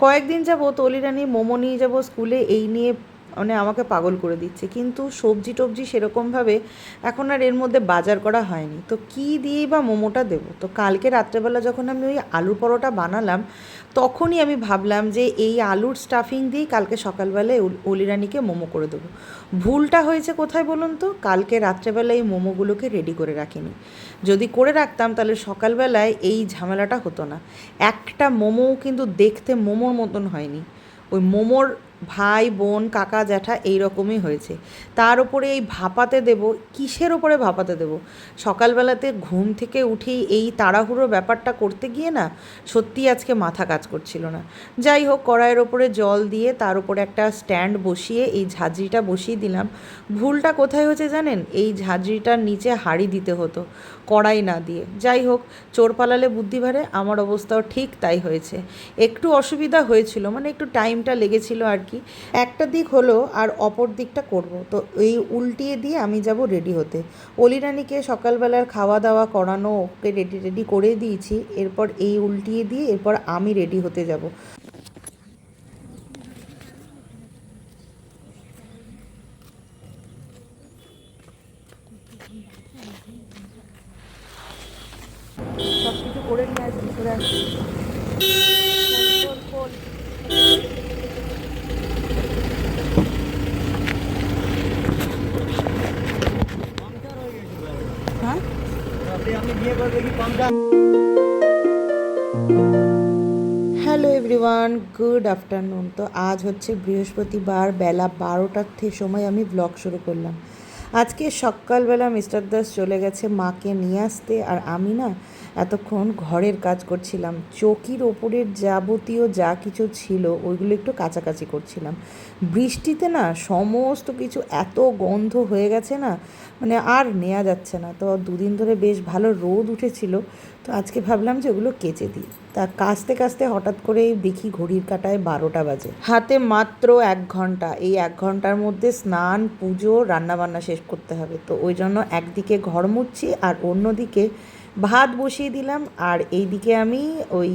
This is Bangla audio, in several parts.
কয়েকদিন যাব তলিরানি মোমো নিয়ে যাব স্কুলে এই নিয়ে মানে আমাকে পাগল করে দিচ্ছে। কিন্তু সবজি টবজি সেরকমভাবে এখন আর এর মধ্যে বাজার করা হয়নি। তো কী দিয়েই বা মোমোটা দেবো? তো কালকে রাত্রেবেলা যখন আমি ওই আলু পরোটা বানালাম, তখনই আমি ভাবলাম যে এই আলুর স্টাফিং দিয়েই কালকে সকালবেলায় অল- অলিরানিকে মোমো করে দেবো। ভুলটা হয়েছে কোথায় বলুন তো? কালকে রাত্রেবেলায় এই মোমোগুলোকে রেডি করে রাখিনি। যদি করে রাখতাম তাহলে সকালবেলায় এই ঝামেলাটা হতো না। একটা মোমো কিন্তু দেখতে মোমোর মতন হয়নি। ওই মোমোর ভাই, বোন, কাকা, জ্যাঠা এই রকমই হয়েছে। তার উপরে এই ভাপাতে দেব, কিসের ওপরে ভাপাতে দেব? সকালবেলাতে ঘুম থেকে উঠেই এই তাড়াহুড়ো ব্যাপারটা করতে গিয়ে না সত্যি আজকে মাথা কাজ করছিল না। যাই হোক, কড়াইয়ের ওপরে জল দিয়ে তার উপরে একটা স্ট্যান্ড বসিয়ে এই ঝাঁঝরিটা বসিয়ে দিলাম। ভুলটা কোথায় হয়েছে জানেন? এই ঝাঁঝরিটার নিচে হাঁড়ি দিতে হতো, কড়াই না দিয়ে। যাই হোক, চোর পালালে বুদ্ধি বাড়ে, আমার অবস্থাও ঠিক তাই হয়েছে। একটু অসুবিধা হয়েছিল মানে একটু টাইমটা লেগেছিল আর কি? একটা দিক হলো আর অপর দিকটা করব। তো এই উল্টিয়ে দিয়ে আমি যাব রেডি হতে। অলিরানিকে সকালবেলার খাওয়া দাওয়া করানো ওকে রেডি রেডি করে দিয়েছি। এরপর এই উল্টিয়ে দিয়ে এরপর আমি রেডি হতে যাব সব কিছু করে নিয়ে আসবি করে আসবি হ্যাঁ হ্যালো এভরিওয়ান গুড আফটারনুন তো আজ হচ্ছে বৃহস্পতিবার, বেলা বারোটার থেকে সময় আমি ব্লগ শুরু করলাম। আজকে সকালবেলা মিস্টার দাস চলে গেছে মাকে নিয়ে আসতে, আর আমি না এতক্ষণ ঘরের কাজ করছিলাম। চৌকির ওপরের যাবতীয় যা কিছু ছিল, ওইগুলো একটু কাছাকাছি করছিলাম। বৃষ্টিতে না সমস্ত কিছু এত গন্ধ হয়ে গেছে না মানে আর নেওয়া যাচ্ছে না। তো দুদিন ধরে বেশ ভালো রোদ উঠেছিল। তো আজকে ভাবলাম যে ওগুলো কেচে দিই। তা কাচতে কাচতে হঠাৎ করে দেখি ঘড়ির কাটায় বারোটা বাজে। হাতে মাত্র এক ঘণ্টা। এই এক ঘণ্টার মধ্যে স্নান, পুজো, রান্নাবান্না শেষ করতে হবে। তো ওই জন্য একদিকে ঘর মুছছি আর অন্যদিকে ভাত বসিয়ে দিলাম। আর এইদিকে আমি ওই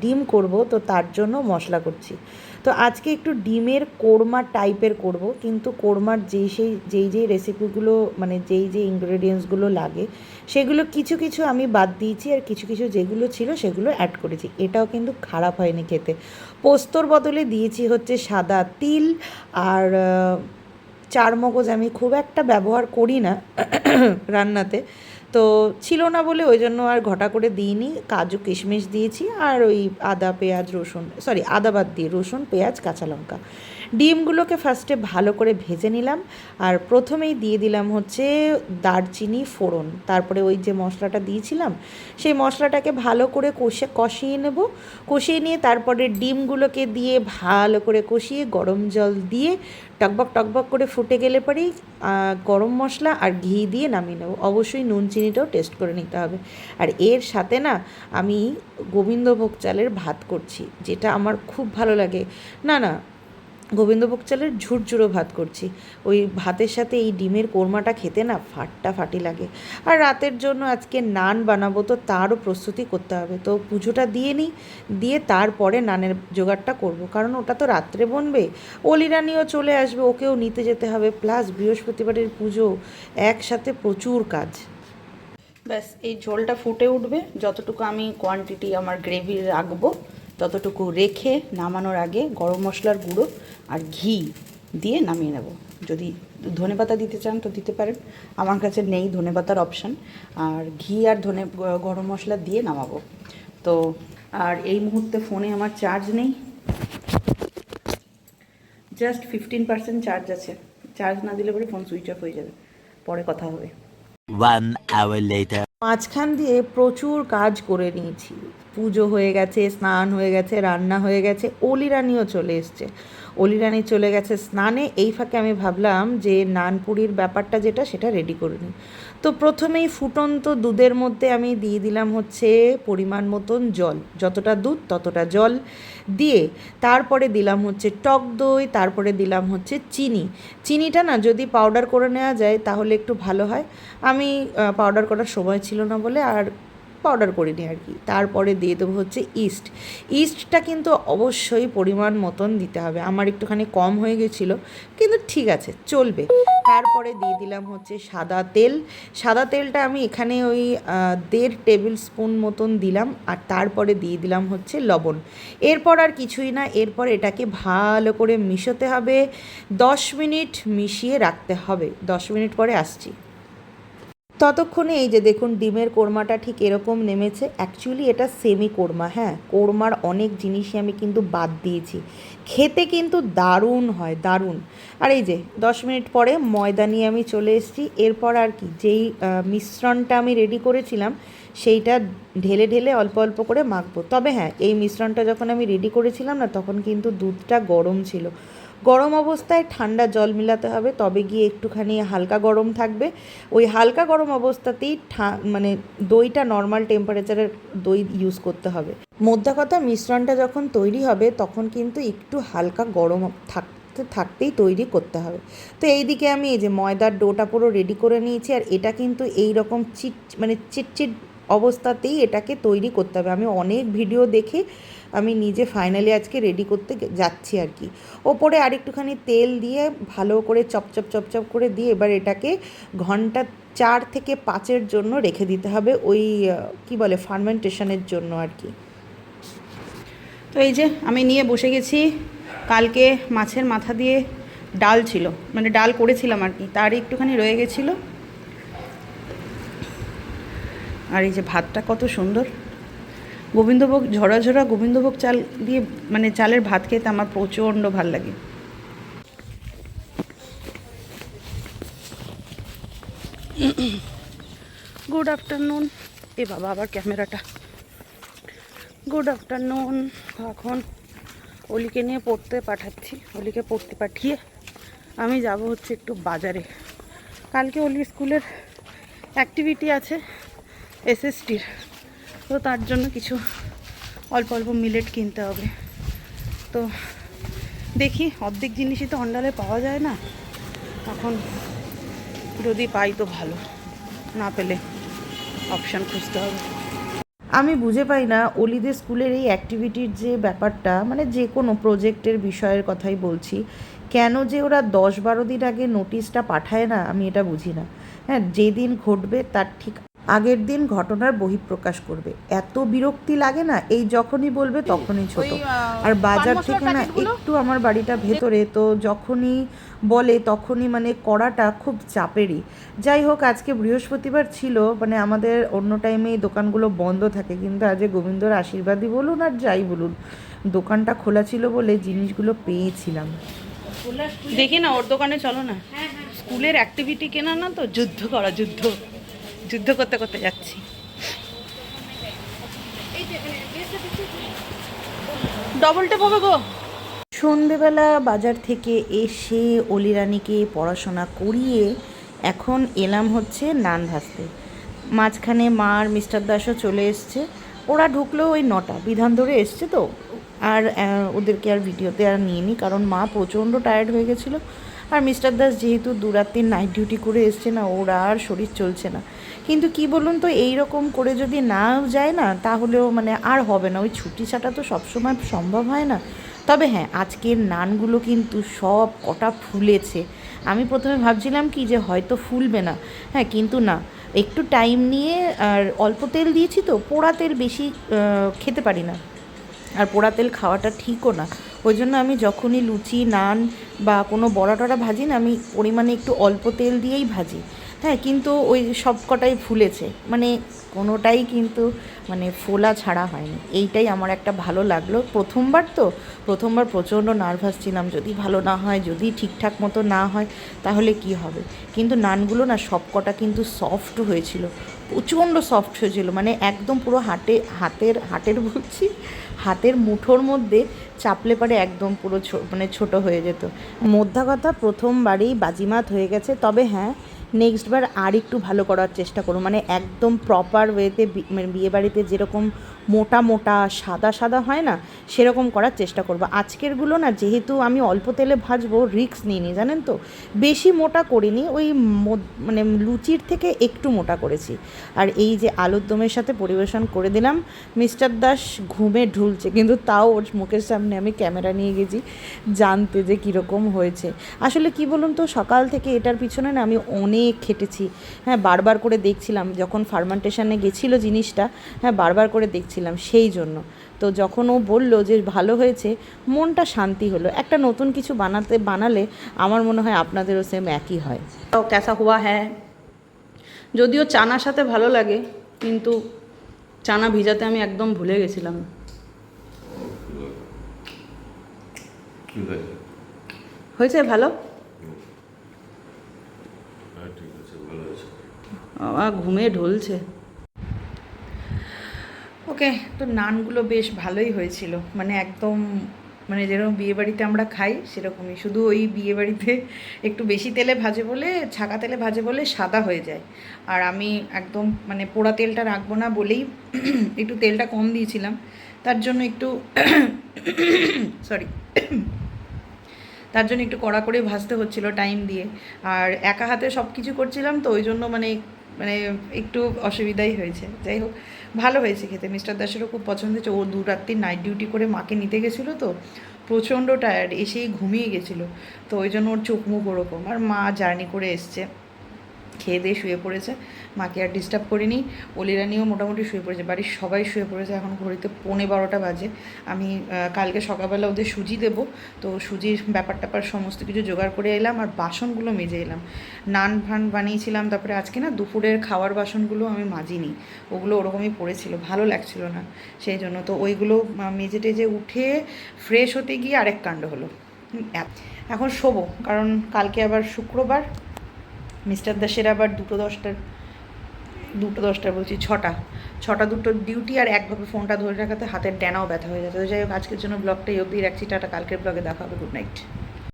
ডিম করব। তো তার জন্য মশলা করছি। তো আজকে একটু ডিমের কোরমা টাইপের করব কিন্তু কোরমার যেই সেই যেই যেই রেসিপিগুলো মানে যেই যেই ইনগ্রেডিয়েন্টসগুলো লাগে সেগুলো কিছু কিছু আমি বাদ দিয়েছি আর কিছু কিছু যেগুলো ছিল সেগুলো অ্যাড করেছি। এটাও কিন্তু খারাপ হয়নি খেতে। পোস্তর বদলে দিয়েছি হচ্ছে সাদা তিল আর আহ, চার মগজ আমি খুব একটা ব্যবহার করি না রান্নাতে। তো ছিল না বলে ওই জন্য আর ঘটা করে দিইনি। কাজু কিশমিশ দিয়েছি আর ওই আদা, পেঁয়াজ, রসুন সরি আদা বাদ দিয়ে রসুন, পেঁয়াজ, কাঁচা লঙ্কা। ডিমগুলোকে ফার্স্টে ভালো করে ভেজে নিলাম আর প্রথমেই দিয়ে দিলাম হচ্ছে দারচিনি ফোড়ন। তারপরে ওই যে মশলাটা দিয়েছিলাম, সেই মশলাটাকে ভালো করে কষে, কষিয়ে নেব। কষিয়ে নিয়ে তারপরে ডিমগুলোকে দিয়ে ভালো করে কষিয়ে গরম জল দিয়ে টকবক টকবক করে ফুটে গেলে পরেই গরম মশলা আর ঘি দিয়ে নামিয়ে নেব। অবশ্যই নুন, চিনিটাও টেস্ট করে নিতে হবে। আর এর সাথে না, আমি গোবিন্দভোগ চালের ভাত করছি, যেটা আমার খুব ভালো লাগে। না না গোবিন্দভোগ চালের ঝুরঝুরো ভাত করছি। ওই ভাতের সাথে এই ডিমের কোরমাটা খেতে না ফাটটা ফাটি লাগে। আর রাতের জন্য আজকে নান বানাবো, তো তারও প্রস্তুতি করতে হবে। তো পুজোটা দিয়ে নিই, দিয়ে তারপরে নানের জোগাড়টা করব। কারণ ওটা তো রাত্রে বনবে। অলিরানিও চলে আসবে, ওকেও নিতে যেতে হবে। প্লাস বৃহস্পতিবারের পুজো, একসাথে প্রচুর কাজ। ব্যাস, এই ঝোলটা ফুটে উঠবে। যতটুকু আমি কোয়ান্টিটি আমার গ্রেভি রাখব ততটুকু রেখে নামানোর আগে গরম মশলার গুঁড়ো আর ঘি দিয়ে নামিয়ে নেব। যদি ধনেপাতা দিতে চান তো দিতে পারেন। আমার কাছে নেই ধনেপাতার অপশান আর ঘি আর ধনে গরম মশলা দিয়ে নামাবো। তো আর এই মুহূর্তে ফোনে আমার চার্জ নেই। জাস্ট ফিফটিন পার্সেন্ট চার্জ আছে। চার্জ না দিলে পরে ফোন সুইচ অফ হয়ে যাবে। পরে কথা হবে। মাঝখান দিয়ে প্রচুর কাজ করে নিয়েছি। পুজো হয়ে গেছে, স্নান হয়ে গেছে, রান্না হয়ে গেছে, অলিরানিও চলে এসছে। অলিরানি চলে গেছে স্নানে, এই ফাঁকে আমি ভাবলাম যে নানপুরির ব্যাপারটা যেটা, সেটা রেডি করে নিই। তো প্রথমেই ফুটন্ত দুধের মধ্যে আমি দিয়ে দিলাম হচ্ছে পরিমাণ মতন জল। যতটা দুধ, ততটা জল দিয়ে তারপরে দিলাম হচ্ছে টক দই, তারপরে দিলাম হচ্ছে চিনি। চিনিটা না, যদি পাউডার করে নেওয়া যায়, তাহলে একটু ভালো হয়। আমি পাউডার করার সময় ছিল না বলে আর পাউডার করে নিই আর কি। তারপরে দিয়ে দেবো হচ্ছে ইস্ট ইস্টটা কিন্তু অবশ্যই পরিমাণ মতন দিতে হবে। আমার একটুখানি কম হয়ে গেছিল, কিন্তু ঠিক আছে, চলবে। তারপরে দিয়ে দিলাম হচ্ছে সাদা তেল। সাদা তেলটা আমি এখানে ওই দেড় টেবিল স্পুন মতন দিলাম, আর তারপরে দিয়ে দিলাম হচ্ছে লবণ। এরপর আর কিছুই না, এরপর এটাকে ভালো করে মিশোতে হবে। দশ মিনিট মিশিয়ে রাখতে হবে। দশ মিনিট পরে আসছি। ততক্ষণে এই যে দেখুন, ডিমের কোরমাটা ঠিক এরকম নেমেছে। অ্যাকচুয়ালি এটা সেমি কোরমা হ্যাঁ? কোরমার অনেক জিনিসই আমি কিন্তু বাদ দিয়েছি। খেতে কিন্তু দারুণ হয়, দারুণ। আর এই যে, দশ মিনিট পরে ময়দা নিয়ে আমি চলে এসেছি। এরপর আর কি, যেই মিশ্রণটা আমি রেডি করেছিলাম, সেইটা ঢেলে ঢেলে অল্প অল্প করে মাখবো। তবে হ্যাঁ এই মিশ্রণটা যখন আমি রেডি করেছিলাম না, তখন কিন্তু দুধটা গরম ছিল। গরম অবস্থায় ঠান্ডা জল মিলাতে হবে, তবে গিয়ে একটুখানি হালকা গরম থাকবে। ওই হালকা গরম অবস্থাতেই মানে দইটা নর্মাল টেম্পারেচারের দই ইউজ করতে হবে। মোদ্দা কথা, মিশ্রণটা যখন তৈরি হবে, তখন কিন্তু একটু হালকা গরম থাকতে, থাকতেই তৈরি করতে হবে। তো এইদিকে আমি এই যে ময়দার ডোটা পুরো রেডি করে নিয়েছি, আর এটা কিন্তু এই রকম চিট মানে চিটচিট অবস্থাতেই এটাকে তৈরি করতে হবে। আমি অনেক ভিডিও দেখে আমি নিজে ফাইনালি আজকে রেডি করতে যাচ্ছি আর কি। ওপরে আরেকটুখানি তেল দিয়ে ভালো করে চপচপ চপচপ করে দিয়ে এবার এটাকে ঘণ্টা চার থেকে পাঁচের জন্য রেখে দিতে হবে ওই কি বলে ফার্মেন্টেশনের জন্য আর কি। তো এই যে আমি নিয়ে বসে গেছি। কালকে মাছের মাথা দিয়ে ডাল ছিল মানে ডাল করেছিলাম আর কি তার একটুখানি রয়ে গেছিল। আর এই যে ভাতটা কত সুন্দর। গোবিন্দভোগ, ঝরা ঝরা গোবিন্দভোগ চাল দিয়ে মানে চালের ভাত খেতে আমার প্রচণ্ড ভালো লাগে। গুড আফটারনুন এ বাবা, আবার ক্যামেরাটা। গুড আফটারনুন এখন অলিকে নিয়ে পড়তে পাঠাচ্ছি। অলিকে পড়তে পাঠিয়ে আমি যাব হচ্ছে একটু বাজারে। কালকে অলির স্কুলের অ্যাক্টিভিটি আছে। এসএসটির তো তার জন্য কিছু অল্প অল্প মিলেট কিনতে হবে। তো দেখি, অর্ধেক জিনিসই তো অন্ডালে পাওয়া যায় না। এখন যদি পাই তো ভালো। না পেলে অপশান খুঁজতে হবে। আমি বুঝে পাই না অলিদের স্কুলের এই অ্যাক্টিভিটির যে ব্যাপারটা মানে যে কোনো প্রজেক্টের বিষয়ের কথাই বলছি। কেন যে ওরা দশ বারো দিন আগে নোটিশটা পাঠায় না, আমি এটা বুঝি না। হ্যাঁ যেদিন ঘটবে তার ঠিক আগের দিন ঘটনার বহিঃপ্রকাশ করবে। এত বিরক্তি লাগে না এই যখনই বলবে তখনই ছোট। আর বাজার থেকে না একটু আমার বাড়িটা ভেতরে তো যখনই বলে তখনই মানে করাটা খুব চাপেরই। যাই হোক আজকে বৃহস্পতিবার ছিল মানে আমাদের অন্য টাইমে এই দোকানগুলো বন্ধ থাকে কিন্তু আজকে গোবিন্দর আশীর্বাদই বলুন আর যাই বলুন দোকানটা খোলা ছিল বলে জিনিসগুলো পেয়েছিলাম। দেখি না ওর দোকানে চলো না। স্কুলের অ্যাক্টিভিটি কেনা না তো? যুদ্ধ করা যুদ্ধ। যুদ্ধ করতে করতে যাচ্ছি। গো। সন্ধেবেলা বাজার থেকে এসে অলিরানিকে পড়াশোনা করিয়ে এখন এলাম হচ্ছে নান ভাজতে মাঝখানে মা আর মিস্টার দাসও চলে এসছে। ওরা ঢুকলো ওই নটা, বিধান ধরে এসছে তো। আর ওদেরকে আর ভিডিওতে আর নিয়ে নি, কারণ মা প্রচণ্ড টায়ার্ড হয়ে গেছিল। আর মিস্টার দাস যেহেতু দুরাত্রির নাইট ডিউটি করে এসছে না, ওর আর শরীর চলছে না। কিন্তু কি বলুন তো এই রকম করে যদি নাও যায় না, তাহলেও মানে আর হবে না। ওই ছুটি ছাটা তো সবসময় সম্ভব হয় না। তবে হ্যাঁ আজকের নানগুলো কিন্তু সব কটা ফুলেছে। আমি প্রথমে ভাবছিলাম কি যে হয়তো ফুলবে না। হ্যাঁ কিন্তু না। একটু টাইম নিয়ে আর অল্প তেল দিয়েছি তো, পোড়া তেল বেশি খেতে পারি না। আর পোড়া তেল খাওয়াটা ঠিকও না। ওই জন্য আমি যখনই লুচি, নান বা কোনো বড়া টড়া ভাজি না, আমি পরিমাণে একটু অল্প তেল দিয়েই ভাজি। হ্যাঁ কিন্তু ওই সব কটাই ফুলেছে মানে কোনোটাই কিন্তু মানে ফোলা ছাড়া হয়নি। এইটাই আমার একটা ভালো লাগল। প্রথমবার তো, প্রথমবার প্রচণ্ড নার্ভাস ছিলাম। যদি ভালো না হয়, যদি ঠিকঠাক মতো না হয়, তাহলে কি হবে? কিন্তু নানগুলো না সব কটা কিন্তু সফট হয়েছিল। প্রচণ্ড সফট হয়েছিল। মানে একদম পুরো হাটে, হাতের, হাটের বলছি, হাতের মুঠোর মধ্যে চাপলে পারে একদম পুরো মানে ছোট হয়ে যেত। মধ্যা কথা, প্রথমবারেই বাজিমাত হয়ে গেছে। তবে হ্যাঁ নেক্সট বার আর একটু ভালো করার চেষ্টা করো। মানে একদম প্রপার ওয়েতে মানে বিয়ে বাড়িতে যেরকম মোটা মোটা, সাদা সাদা হয় না, সেরকম করার চেষ্টা করব। আজকেরগুলো না, যেহেতু আমি অল্প তেলে ভাজবো রিক্স নিইনি, জানেন তো? বেশি মোটা করিনি, ওই মানে লুচির থেকে একটু মোটা করেছি। আর এই যে আলুর দমের সাথে পরিবেশন করে দিলাম, মিস্টার দাস ঘুমে ঢুলছে, কিন্তু তাও ওর মুখের সামনে আমি ক্যামেরা নিয়ে গেছি, জানতে যে কীরকম হয়েছে। আসলে কি বলুন তো, সকাল থেকে এটার পিছনে না আমি অনেক খেটেছি। হ্যাঁ বারবার করে দেখছিলাম, যখন ফার্মান্টেশনে গেছিল জিনিসটা হ্যাঁ বারবার করে দেখছিলাম সেই জন্য। তো যখন ও বলল যে ভালো হয়েছে মনটা শান্তি হলো। একটা নতুন কিছু বানাতে বানালে আমার মনে হয় আপনাদেরও সেম একই হয়। তো ক্যাসা হুয়া হ্যাঁ। যদিও চানার সাথে ভালো লাগে কিন্তু চানা ভিজাতে আমি একদম ভুলে গেছিলাম। হয়েছে? হয়েছে ভালো? হ্যাঁ ঠিক আছে ভালো হয়েছে। আমার ঘুমে ঢলছে। ওকে, তো নানগুলো বেশ ভালোই হয়েছিল। মানে একদম মানে যেরকম বিয়েবাড়িতে আমরা খাই, সেরকমই। শুধু ওই বিয়েবাড়িতে একটু বেশি তেলে ভাজে বলে, ছাকা তেলে ভাজে বলে সাদা হয়ে যায়। আর আমি একদম মানে পোড়া তেলটা রাখব না বলেই একটু তেলটা কম দিয়েছিলাম। তার জন্য একটু সরি তার জন্য একটু কড়া করে ভাজতে হচ্ছিল টাইম দিয়ে। আর একা হাতে সব কিছু করছিলাম তো ওই জন্য মানে মানে একটু অসুবিধাই হয়েছে। যাই হোক ভালো হয়েছে খেতে। মিস্টার দাসেরও খুব পছন্দ হয়েছে। ও দু রাত্রি নাইট ডিউটি করে মাকে নিতে গেছিল তো, প্রচণ্ড টায়ার্ড এসেই ঘুমিয়ে গেছিল। তো ওই জন্য ওর চোখ মুখ ওরকম। আর মা জার্নি করে এসছে। খেয়ে দিয়ে শুয়ে পড়েছে। মাকে আর ডিস্টার্ব করিনি। অলিরানিও মোটামুটি শুয়ে পড়েছে। বাড়ির সবাই শুয়ে পড়েছে। এখন ঘড়িতে পৌনে বারোটা বাজে। আমি কালকে সকালবেলা ওদের সুজি দেবো। তো সুজির ব্যাপার ট্যাপার সমস্ত কিছু জোগাড় করে এলাম আর বাসনগুলো মেজে এলাম। নান ফান বানিয়েছিলাম। তারপরে আজকে না দুপুরের খাওয়ার বাসনগুলো আমি মাজিনি। ওগুলো ওরকমই পড়েছিল। ভালো লাগছিল না। সেই জন্য তো ওইগুলো মেজে টেজে উঠে ফ্রেশ হতে গিয়ে আরেক কাণ্ড হলো। এখন শোবো। কারণ কালকে আবার শুক্রবার। মিস্টার দাসের আবার দুটো দশটার দুটো দশটার বলছি, ছটা। ছটা দুটো ডিউটি আর একভাবে ফোনটা ধরে রাখাতে হাতের ড্যানাও ব্যথা হয়ে যাচ্ছে তো যাই হোক, আজকের জন্য ব্লগটা এই অবধি রাখছি। টাটা, কালকের ব্লগে দেখা হবে। Good night.